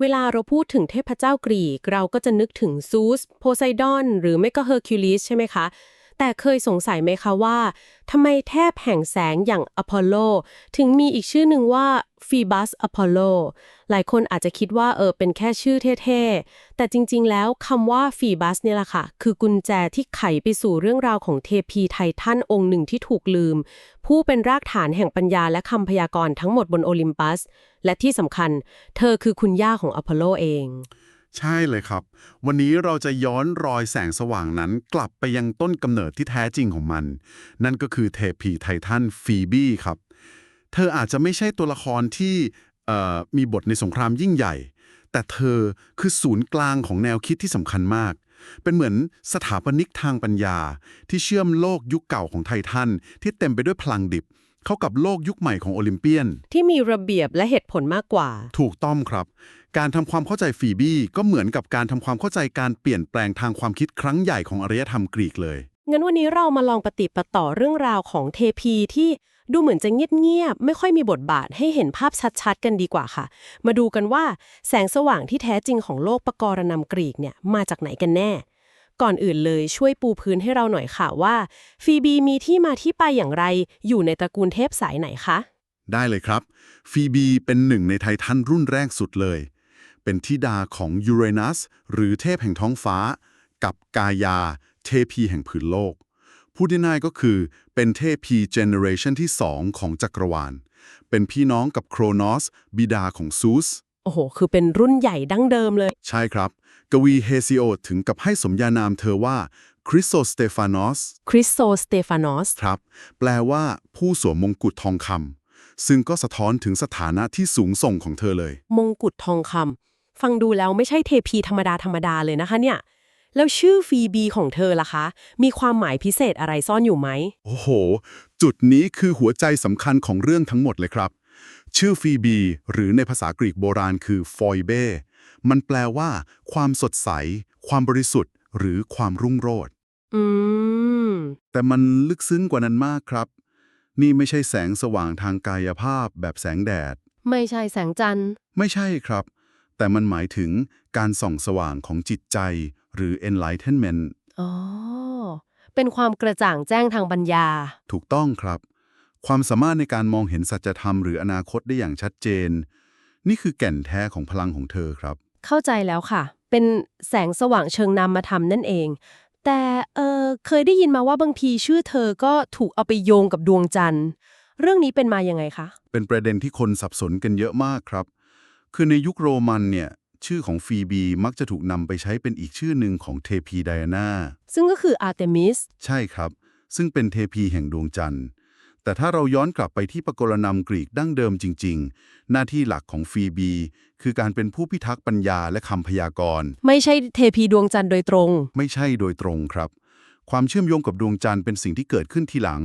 เวลาเราพูดถึงเทพเจ้ากรีก เราก็จะนึกถึงซูส โพไซดอน หรือไม่ก็เฮอร์คิวลิสใช่ไหมคะ แต่เคยสงสัยไหมคะว่าทำไมเทพแห่งแสงอย่างอพอลโล ถึงมีอีกชื่อหนึ่งว่าฟีบัสอพอลโล หลายคนอาจจะคิดว่าเออเป็นแค่ชื่อเท่ๆ แต่จริงๆแล้วคำว่าฟีบัสเนี่ยแหละค่ะ คือกุญแจที่ไขไปสู่เรื่องราวของเทพีไททันองค์หนึ่งที่ถูกลืม ผู้เป็นรากฐานแห่งปัญญาและคำพยากรณ์ทั้งหมดบนโอลิมปัส และที่สำคัญ เธอคือคุณย่าของอพอลโลเอง ใช่เลยครับ วันนี้เราจะย้อนรอยแสงสว่างนั้นกลับไปยังต้นกำเนิดที่แท้จริงของมัน นั่นก็คือเทพีไททันฟีบี้ครับ เธออาจจะไม่ใช่ตัวละครที่มีบทในสงครามยิ่งใหญ่ แต่เธอคือศูนย์กลางของแนวคิดที่สำคัญมาก เป็นเหมือนสถาปนิกทางปัญญา ที่เชื่อมโลกยุคเก่าของไททันที่เต็มไปด้วยพลังดิบ เข้ากับโลกยุคใหม่ของโอลิมเปียน ที่มีระเบียบและเหตุผลมากกว่า ถูกต้องครับ การทำความเข้าใจฟีบี้ก็เหมือนกับการทำความเข้าใจการเปลี่ยนแปลงทางความคิดครั้งใหญ่ของอารยธรรมกรีกเลย งั้นวันนี้เรามาลองปฏิดประต่อเรื่องราวของเทพีที่ดูเหมือนจะเงียบๆ ไม่ค่อยมีบทบาทให้เห็นภาพชัดๆ กันดีกว่าค่ะ มาดูกันว่าแสงสว่างที่แท้จริงของโลกปกรณำกรีกเนี่ยมาจากไหนกันแน่ ก่อนอื่นเลยช่วยปูพื้นให้เราหน่อยค่ะว่า ฟีบีมีที่มาที่ไปอย่างไร อยู่ในตระกูลเทพสายไหนคะ ได้เลยครับ ฟีบีเป็นหนึ่งในไททันรุ่นแรกสุดเลย เป็นธิดาของยูเรนัส หรือเทพแห่งท้องฟ้า กับกายา เทพีแห่งผืนโลก พูดง่ายๆก็คือเป็นเทพีเจเนเรชันที่2ของจักรวาล เป็นพี่น้องกับโครนอส บิดาของซูสโอ้โห คือเป็นรุ่นใหญ่ดั้งเดิมเลย ใช่ครับ กวีเฮซิโอดถึงกับให้สมญานามเธอว่าคริสโตสเตฟานอสคริสโซสเตฟานอสครับ แปลว่า ผู้สวมมงกุฎทองคำซึ่งก็สะท้อนถึงสถานะที่สูงส่งของเธอเลย มงกุฎทองคำฟังดูแล้วไม่ใช่เทพีธรรมดาธรรมดาเลยนะคะเนี่ย แล้วชื่อฟีบีของเธอล่ะคะ มีความหมายพิเศษอะไรซ่อนอยู่ไหม โอ้โห จุดนี้คือหัวใจสำคัญของเรื่องทั้งหมดเลยครับ ชื่อฟีบีหรือในภาษากรีกโบราณคือฟอยเบ มันแปลว่า ความสดใส ความบริสุทธิ์ หรือความรุ่งโรจน์อืมแต่มันลึกซึ้งกว่านั้นมากครับ นี่ไม่ใช่แสงสว่างทางกายภาพแบบแสงแดด ไม่ใช่แสงจันทร์ ไม่ใช่ครับ แต่มันหมายถึงการส่องสว่างของจิตใจ หรือ enlightenment อ๋อ เป็นความกระจ่างแจ้งทางปัญญา ถูกต้องครับ ความสามารถในการมองเห็นสัจธรรมหรืออนาคตได้อย่างชัดเจน นี่คือแก่นแท้ของพลังของเธอครับ เข้าใจแล้วค่ะ เป็นแสงสว่างเชิงนามธรรมนั่นเอง แต่เออเคยได้ยินมาว่าบางทีชื่อเธอก็ถูกเอาไปโยงกับดวงจันทร์ เรื่องนี้เป็นมายังไงคะ เป็นประเด็นที่คนสับสนกันเยอะมากครับ คือในยุคโรมันเนี่ย ชื่อของฟีบีมักจะถูกนำไปใช้เป็นอีกชื่อหนึ่งของเทพีไดอาน่าซึ่งก็คืออาร์เตมิส ใช่ครับ ซึ่งเป็นเทพีแห่งดวงจันทร์ แต่ถ้าเราย้อนกลับไปที่ปกรณำกรีกดั้งเดิมจริง ๆ หน้าที่หลักของฟีบี คือการเป็นผู้พิทักษ์ปัญญาและคำพยากรณ์ ไม่ใช่เทพีดวงจันทร์โดยตรง ไม่ใช่โดยตรงครับ ความเชื่อมโยงกับดวงจันทร์เป็นสิ่งที่เกิดขึ้นทีหลัง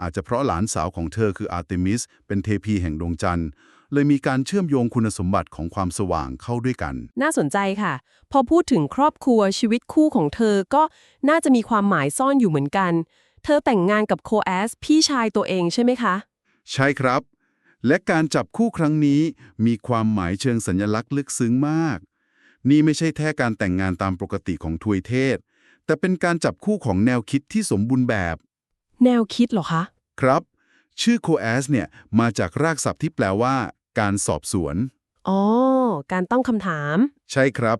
อาจจะเพราะหลานสาวของเธอคืออาร์เตมิส เป็นเทพีแห่งดวงจันทร์เลยมีการเชื่อมโยงคุณสมบัติของความสว่างเข้าด้วยกัน น่าสนใจค่ะ พอพูดถึงครอบครัวชีวิตคู่ของเธอก็น่าจะมีความหมายซ่อนอยู่เหมือนกัน เธอแต่งงานกับโคแอสพี่ชายตัวเองใช่ไหมคะ ใช่ครับ และการจับคู่ครั้งนี้มีความหมายเชิงสัญลักษณ์ลึกซึ้งมาก นี่ไม่ใช่แค่การแต่งงานตามปกติของทวยเทศ แต่เป็นการจับคู่ของแนวคิดที่สมบูรณ์แบบ แนวคิดเหรอคะ ครับ ชื่อโคแอสเนี่ยมาจากรากศัพท์ที่แปลว่า การสอบสวน อ๋อ การต้องคำถาม ใช่ครับ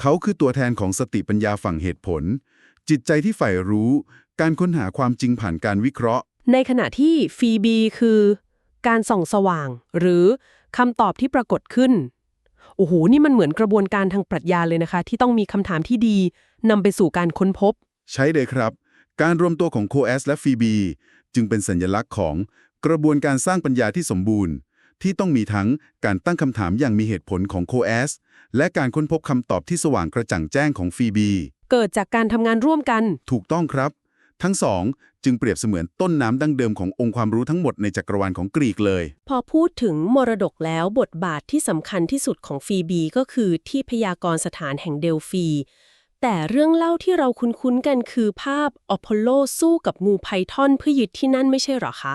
เขาคือตัวแทนของสติปัญญาฝั่งเหตุผล จิตใจที่ใฝ่รู้ การค้นหาความจริงผ่านการวิเคราะห์ ในขณะที่ฟีบีคือ การส่องสว่าง หรือคำตอบที่ปรากฏขึ้น โอ้โห นี่มันเหมือนกระบวนการทางปรัชญาเลยนะคะ ที่ต้องมีคำถามที่ดีนำไปสู่การค้นพบ ใช่เลยครับ การรวมตัวของโคแอสและฟีบีจึงเป็นสัญลักษณ์ของกระบวนการสร้างปัญญาที่สมบูรณ์ ที่ต้องมีทั้งการตั้งคำถามอย่างมีเหตุผลของโคแอสและการค้นพบคำตอบที่สว่างกระจ่างแจ้งของฟีบีเกิดจากการทำงานร่วมกัน ถูกต้องครับ ทั้งสองจึงเปรียบเสมือนต้นน้ำดั้งเดิมขององค์ความรู้ทั้งหมดในจักรวาลของกรีกเลย พอพูดถึงมรดกแล้วบทบาทที่สำคัญที่สุดของฟีบีก็คือที่พยากรณ์สถานแห่งเดลฟี แต่เรื่องเล่าที่เราคุ้นๆกันคือภาพอพอลโลสู้กับงูไพทอนเพื่อยึดที่นั่นไม่ใช่หรอคะ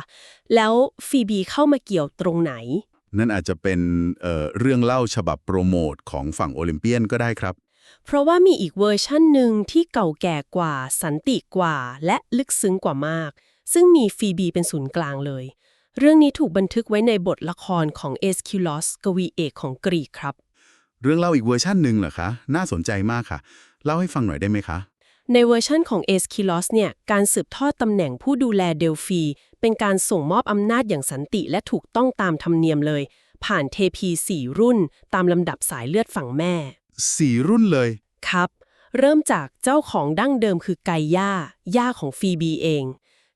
แล้วฟีบีเข้ามาเกี่ยวตรงไหน นั่นอาจจะเป็นเอ่อเรื่องเล่าฉบับโปรโมทของฝั่งโอลิมเปียนก็ได้ครับ เพราะว่ามีอีกเวอร์ชั่นหนึ่งที่เก่าแก่กว่า สันติกว่า และลึกซึ้งกว่ามาก ซึ่งมีฟีบีเป็นศูนย์กลางเลย เรื่องนี้ถูกบันทึกไว้ในบทละครของเอสคิลอสกวีเอกของกรีกครับ เรื่องเล่าอีกเวอร์ชั่นหนึ่งเหรอคะ น่าสนใจมากค่ะ เล่าให้ฟังหน่อยได้ไหมคะในเวอร์ชั่นของเอสคิลอสเนี่ย การสืบทอดตำแหน่งผู้ดูแลเดลฟี เป็นการส่งมอบอำนาจอย่างสันติและถูกต้องตามธรรมเนียมเลย ผ่านเทพีสี่รุ่น ตามลำดับสายเลือดฝั่งแม่ สี่รุ่นเลย ครับ เริ่มจากเจ้าของดั้งเดิมคือไกย่า ย่าของฟีบีเอง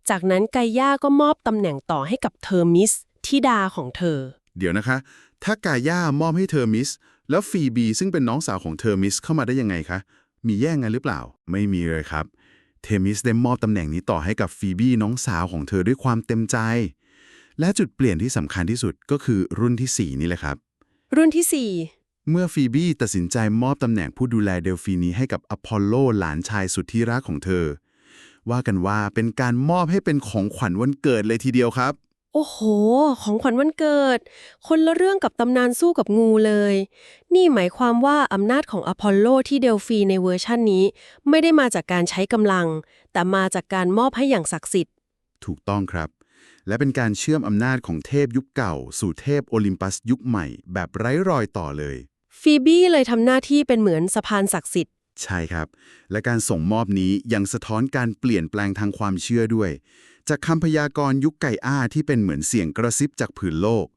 จากนั้นไกย่าก็มอบตำแหน่งต่อให้กับเทอร์มิสธิดาของเธอ เดี๋ยวนะคะ ถ้ากาย่ามอบให้เทอร์มิส แล้วฟีบีซึ่งเป็นน้องสาวของเทอร์มิสเข้ามาได้ยังไงคะ มีแย่งกันหรือเปล่า ไม่มีเลยครับ เทอร์มิสได้มอบตำแหน่งนี้ต่อให้กับฟีบีน้องสาวของเธอด้วยความเต็มใจ และจุดเปลี่ยนที่สำคัญที่สุดก็คือรุ่นที่สี่นี่แหละครับ รุ่นที่ เมื่อฟีบี้ตัดสินใจมอบตำแหน่งผู้ดูแลเดลฟีนีให้กับอพอลโลหลานชายสุดที่รักของเธอ ว่ากันว่าเป็นการมอบให้เป็นของขวัญวันเกิดเลยทีเดียวครับ4โอ้โห ของขวัญวันเกิด คนละเรื่องกับตำนานสู้กับงูเลย นี่หมายความว่าอำนาจของอพอลโลที่เดลฟีในเวอร์ชั่นนี้ ไม่ได้มาจากการใช้กำลัง แต่มาจากการมอบให้อย่างศักดิ์สิทธิ์ ถูกต้องครับและเป็นการเชื่อมอำนาจของเทพยุคเก่า สู่เทพโอลิมปัสยุคใหม่ แบบไร้รอยต่อเลย ฟีบี้เลยทำหน้าที่เป็นเหมือนสะพานศักดิ์สิทธิ์ ใช่ครับ และการส่งมอบนี้ยังสะท้อนการเปลี่ยนแปลงทางความเชื่อด้วย จากคำพยากรณ์ยุคไก่อ้าที่เป็นเหมือนเสียงกระซิบจากผืนโลก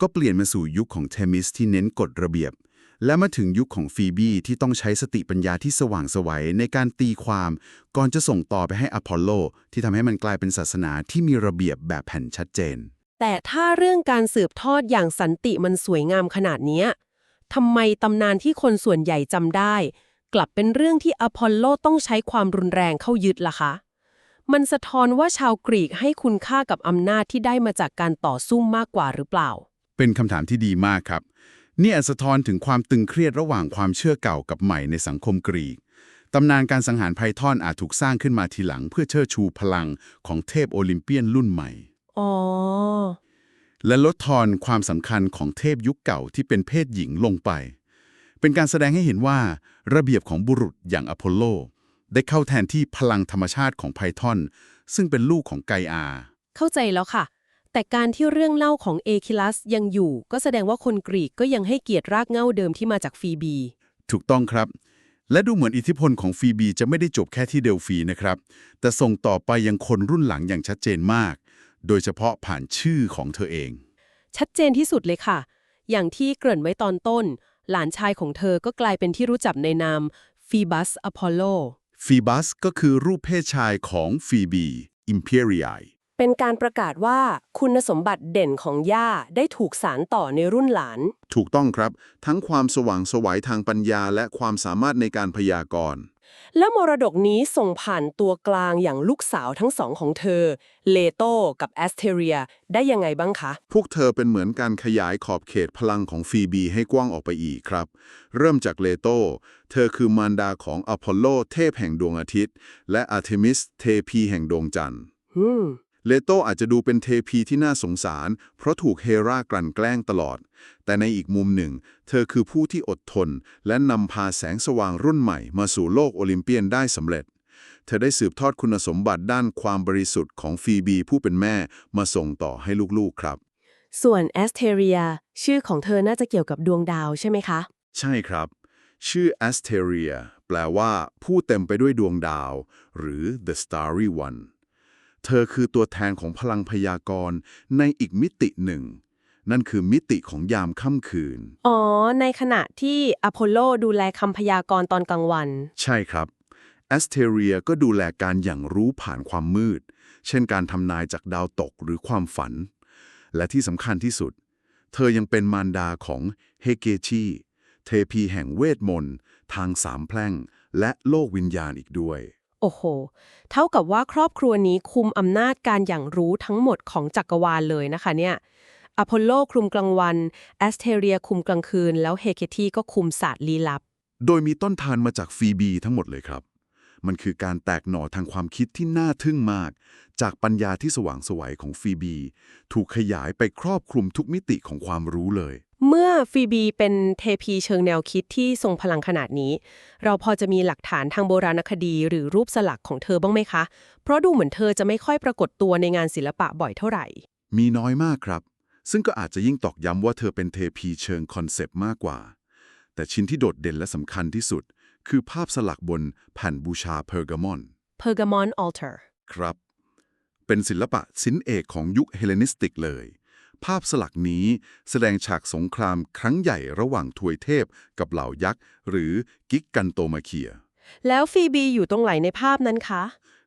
ก็เปลี่ยนมาสู่ยุคของเทมิสที่เน้นกฎระเบียบ และมาถึงยุคของฟีบีที่ต้องใช้สติปัญญาที่สว่างไสวัยในการตีความ ก่อนจะส่งต่อไปให้อพอลโล ที่ทำให้มันกลายเป็นศาสนาที่มีระเบียบแบบแผ่นชัดเจน แต่ถ้าเรื่องการสืบทอดอย่างสันติมันสวยงามขนาดเนี้ย ทำไมตำนานที่คนส่วนใหญ่จำได้ กลับเป็นเรื่องที่อพอลโลต้องใช้ความรุนแรงเข้ายึดล่ะคะ มันสะท้อนว่าชาวกรีกให้คุณค่ากับอำนาจที่ได้มาจากการต่อสู้มากกว่าหรือเปล่า เป็นคำถามที่ดีมากครับนี่อาจสะท้อนถึงความตึงเครียดระหว่างความเชื่อเก่ากับใหม่ในสังคมกรีกตำนานการสังหารไพทอนอาจถูกสร้างขึ้นมาทีหลังเพื่อเชิดชูพลังของเทพโอลิมเปียนรุ่นใหม่ อ๋อ และลดทอนความสำคัญของเทพยุคเก่าที่เป็นเพศหญิงลงไป เป็นการแสดงให้เห็นว่า ระเบียบของบุรุษอย่างอพอลโล ได้เข้าแทนที่พลังธรรมชาติของไพทอน ซึ่งเป็นลูกของไกอา เข้าใจแล้วค่ะ แต่การที่เรื่องเล่าของเอคิลัสยังอยู่ ก็แสดงว่าคนกรีกก็ยังให้เกียรติรากเหง้าเดิมที่มาจากฟีบี ถูกต้องครับ และดูเหมือนอิทธิพลของฟีบีจะไม่ได้จบแค่ที่เดลฟีนะครับ แต่ส่งต่อไปยังคนรุ่นหลังอย่างชัดเจนมาก โดยเฉพาะผ่านชื่อของเธอเอง ชัดเจนที่สุดเลยค่ะ อย่างที่เกริ่นไว้ตอนต้น หลานชายของเธอก็กลายเป็นที่รู้จักในนามฟีบัสอพอลโลฟีบัสก็คือรูปเพศชายของฟีบีอิมเพียรียเป็นการประกาศว่าคุณสมบัติเด่นของย่าได้ถูกสารต่อในรุ่นหลาน ถูกต้องครับ ทั้งความสว่างไสวัยทางปัญญาและความสามารถในการพยากรณ์ แล้วมรดกนี้ส่งผ่านตัวกลางอย่างลูกสาวทั้งสองของเธอ เลโตกับแอสเทเรีย ได้ยังไงบ้างคะ พวกเธอเป็นเหมือนการขยายขอบเขตพลังของฟีบีให้กว้างออกไปอีกครับ เริ่มจากเลโต เธอคือมารดาของอพอลโลเทพแห่งดวงอาทิตย์ และอาร์เทมิสเทพีแห่งดวงจันทร์อืม เลโตอาจจะดูเป็นเทพีที่น่าสงสาร เพราะถูกเฮรากลั่นแกล้งตลอด แต่ในอีกมุมหนึ่ง เธอคือผู้ที่อดทน และนำพาแสงสว่างรุ่นใหม่มาสู่โลกโอลิมเปียนได้สำเร็จ เธอได้สืบทอดคุณสมบัติด้านความบริสุทธิ์ของฟีบีผู้เป็นแม่มาส่งต่อให้ลูกๆครับ ส่วนแอสเทเรียชื่อของเธอน่าจะเกี่ยวกับดวงดาวใช่ไหมคะ ใช่ครับ ชื่อ Asteria แปลว่าผู้เต็มไปด้วยดวงดาว หรือ the starry one เธอคือตัวแทนของพลังพยากรณ์ในอีกมิติหนึ่ง นั่นคือมิติของยามค่ำคืน อ๋อ ในขณะที่อพอลโลดูแลคำพยากรณ์ตอนกลางวัน ใช่ครับ Asteria ก็ดูแลการอย่างรู้ผ่านความมืด เช่นการทำนายจากดาวตกหรือความฝัน และที่สำคัญที่สุด เธอยังเป็นมารดาของเฮเกชีเทพีแห่งเวทมนต์ ทางสามแพร่ง และโลกวิญญาณอีกด้วย โอ้โห เท่ากับว่าครอบครัวนี้คุมอำนาจการอย่างรู้ทั้งหมดของจักรวาลเลยนะคะเนี่ยอพอลโลคุมกลางวันแอสเทเรียคุมกลางคืน แล้วเฮเคทีก็คุมศาสตร์ลี้ลับ โดยมีต้นทานมาจากฟีบีทั้งหมดเลยครับ มันคือการแตกหน่อทางความคิดที่น่าทึ่งมาก จากปัญญาที่สว่างไสวัยของฟีบี ถูกขยายไปครอบคลุมทุกมิติของความรู้เลย เมื่อฟีบีเป็นเทพีเชิงแนวคิดที่ทรงพลังขนาดนี้ เราพอจะมีหลักฐานทางโบราณคดีหรือรูปสลักของเธอบ้างไหมคะ เพราะดูเหมือนเธอจะไม่ค่อยปรากฏตัวในงานศิลปะบ่อยเท่าไหร่ มีน้อยมากครับ ซึ่งก็อาจจะยิ่งตอกย้ำว่าเธอเป็นเทพีเชิงคอนเซปต์มากกว่า แต่ชิ้นที่โดดเด่นและสำคัญที่สุด คือภาพสลักบนแผ่นบูชาเพอร์กามอน Pergamon Altar ครับ เป็นศิลปะชิ้นเอกของยุคเฮเลนิสติกเลย ภาพสลักนี้แสดงฉากสงครามครั้งใหญ่ระหว่างทวยเทพกับเหล่ายักษ์ หรือกิกกันโตมาเคีย แล้วฟีบีอยู่ตรงไหนในภาพนั้นคะ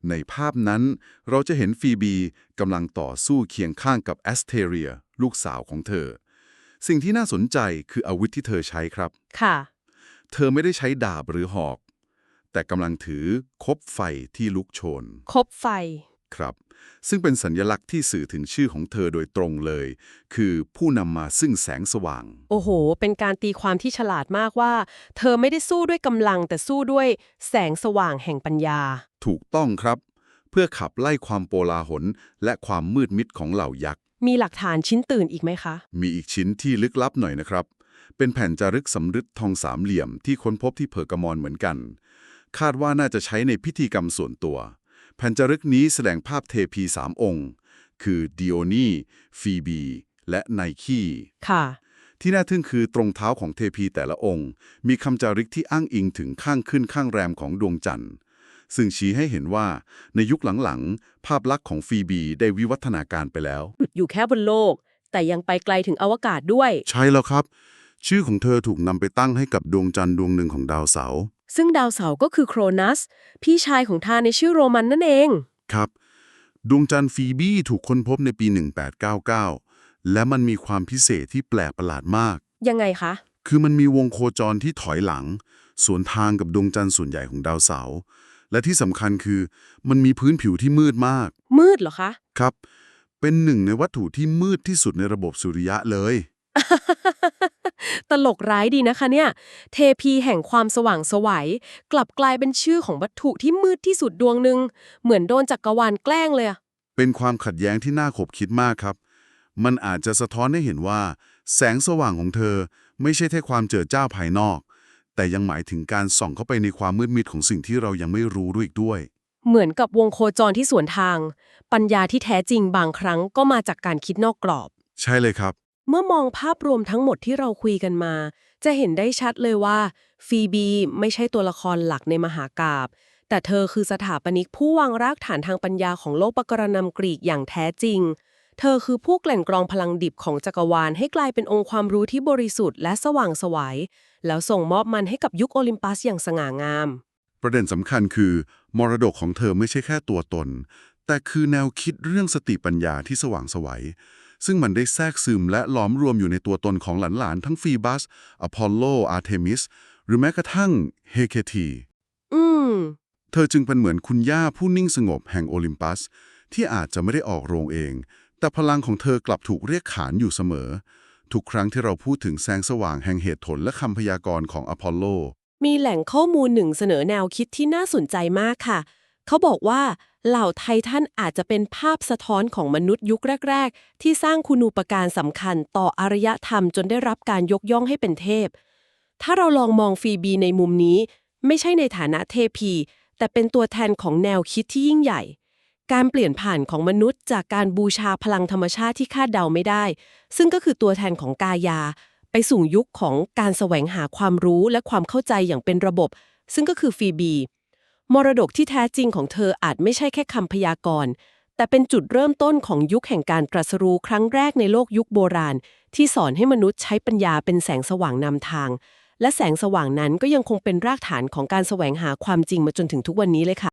ในภาพนั้นเราจะเห็นฟีบีกำลังต่อสู้เคียงข้างกับแอสเทเรีย ลูกสาวของเธอ สิ่งที่น่าสนใจคืออาวุธที่เธอใช้ครับ ค่ะ เธอไม่ได้ใช้ดาบหรือหอก แต่กำลังถือคบไฟที่ลุกโชน คบไฟ ครับ ซึ่งเป็นสัญลักษณ์ที่สื่อถึงชื่อของเธอโดยตรงเลย คือผู้นำมาซึ่งแสงสว่าง โอ้โห เป็นการตีความที่ฉลาดมากว่า เธอไม่ได้สู้ด้วยกำลังแต่สู้ด้วยแสงสว่างแห่งปัญญา ถูกต้องครับ เพื่อขับไล่ความโปลาหลและความมืดมิดของเหล่ายักษ์ มีหลักฐานชิ้นตื่นอีกไหมคะ มีอีกชิ้นที่ลึกลับหน่อยนะครับ เป็นแผ่นจารึกสำริดทองสามเหลี่ยมที่ค้นพบที่เพอร์กามอนเหมือนกัน คาดว่าน่าจะใช้ในพิธีกรรมส่วนตัว แผ่นจารึกนี้แสดงภาพเทพีสามองค์ คือดิโอนีฟีบี และไนคีค่ะที่น่าทึ่งคือตรงเท้าของเทพีแต่ละองค์ มีคำจารึกที่อ้างอิงถึงข้างขึ้นข้างแรมของดวงจันทร์ ซึ่งชี้ให้เห็นว่าในยุคหลังๆ ภาพลักษณ์ของฟีบีได้วิวัฒนาการไปแล้ว หยุดอยู่แค่บนโลก แต่ยังไปไกลถึงอวกาศด้วย ใช่แล้วครับ ชื่อของเธอถูกนำไปตั้งให้กับดวงจันทร์ดวงหนึ่งของดาวเสาร์ซึ่งดาวเสาร์ก็คือโครนัส พี่ชายของทาในชื่อโรมันนั่นเอง ครับ ดวงจันทร์ฟีบีถูกค้นพบในปี 1899 และมันมีความพิเศษที่แปลกประหลาดมาก ยังไงคะ คือมันมีวงโคจรที่ถอยหลัง สวนทางกับดวงจันทร์ส่วนใหญ่ของดาวเสาร์และที่สำคัญคือ มันมีพื้นผิวที่มืดมาก มืดเหรอคะ ครับ เป็นหนึ่งในวัตถุที่มืดที่สุดในระบบสุริยะเลย ตลกร้ายดีนะคะเนี่ย เทพีแห่งความสว่างไสวัยกลับกลายเป็นชื่อของวัตถุที่มืดที่สุดดวงหนึ่งเหมือนโดนจักกรวาลแกล้งเลยอะเป็นความขัดแย้งที่น่าขบคิดมากครับ มันอาจจะสะท้อนให้เห็นว่า แสงสว่างของเธอไม่ใช่แค่ความเจิดจ้าภายนอก แต่ยังหมายถึงการส่องเข้าไปในความมืดมิดของสิ่งที่เรายังไม่รู้ด้วยอีกด้วย เหมือนกับวงโคจรที่สวนทาง ปัญญาที่แท้จริงบางครั้งก็มาจากการคิดนอกกรอบ ใช่เลยครับ เมื่อมองภาพรวมทั้งหมดที่เราคุยกันมา จะเห็นได้ชัดเลยว่า ฟีบีไม่ใช่ตัวละครหลักในมหากาบแต่เธอคือสถาปนิกผู้วางรากฐานทางปัญญาของโลกปกรณำกรีกอย่างแท้จริง เธอคือผู้แกล่นกรองพลังดิบของจักรวาลให้กลายเป็นองค์ความรู้ที่บริสุทธิ์และสว่างไสวัย แล้วส่งมอบมันให้กับยุคโอลิมปัสอย่างสง่างาม ประเด็นสำคัญคือ มรดกของเธอไม่ใช่แค่ตัวตน แต่คือแนวคิดเรื่องสติปัญญาที่สว่างไสวัย ซึ่งมันได้แทรกซึมและหลอมรวมอยู่ในตัวตนของหลานๆ ทั้งฟีบัส อพอลโล อาร์เทมิส หรือแม้กระทั่งเฮเคทีอืม เธอจึงเป็นเหมือนคุณย่าผู้นิ่งสงบแห่งโอลิมปัส ที่อาจจะไม่ได้ออกโรงเอง แต่พลังของเธอกลับถูกเรียกขานอยู่เสมอ ทุกครั้งที่เราพูดถึงแสงสว่างแห่งเหตุผลและคำพยากรณ์ของอพอลโล มีแหล่งข้อมูลหนึ่งเสนอแนวคิดที่น่าสนใจมากค่ะ เขาบอกว่า เหล่าไททันอาจจะเป็นภาพสะท้อนของมนุษย์ยุคแรก ๆ ที่สร้างคุณูปการสำคัญต่ออารยธรรมจนได้รับการยกย่องให้เป็นเทพ ถ้าเราลองมองฟีบีในมุมนี้ ไม่ใช่ในฐานะเทพี แต่เป็นตัวแทนของแนวคิดที่ยิ่งใหญ่ การเปลี่ยนผ่านของมนุษย์ จากการบูชาพลังธรรมชาติที่คาดเดาไม่ได้ ซึ่งก็คือตัวแทนของกายา ไปสู่ยุคของการแสวงหาความรู้และความเข้าใจอย่างเป็นระบบ ซึ่งก็คือฟีบี มรดกที่แท้จริงของเธออาจไม่ใช่แค่คำพยากรณ์ แต่เป็นจุดเริ่มต้นของยุคแห่งการตรัสรู้ครั้งแรกในโลกยุคโบราณ ที่สอนให้มนุษย์ใช้ปัญญาเป็นแสงสว่างนำทาง และแสงสว่างนั้นก็ยังคงเป็นรากฐานของการแสวงหาความจริงมาจนถึงทุกวันนี้เลยค่ะ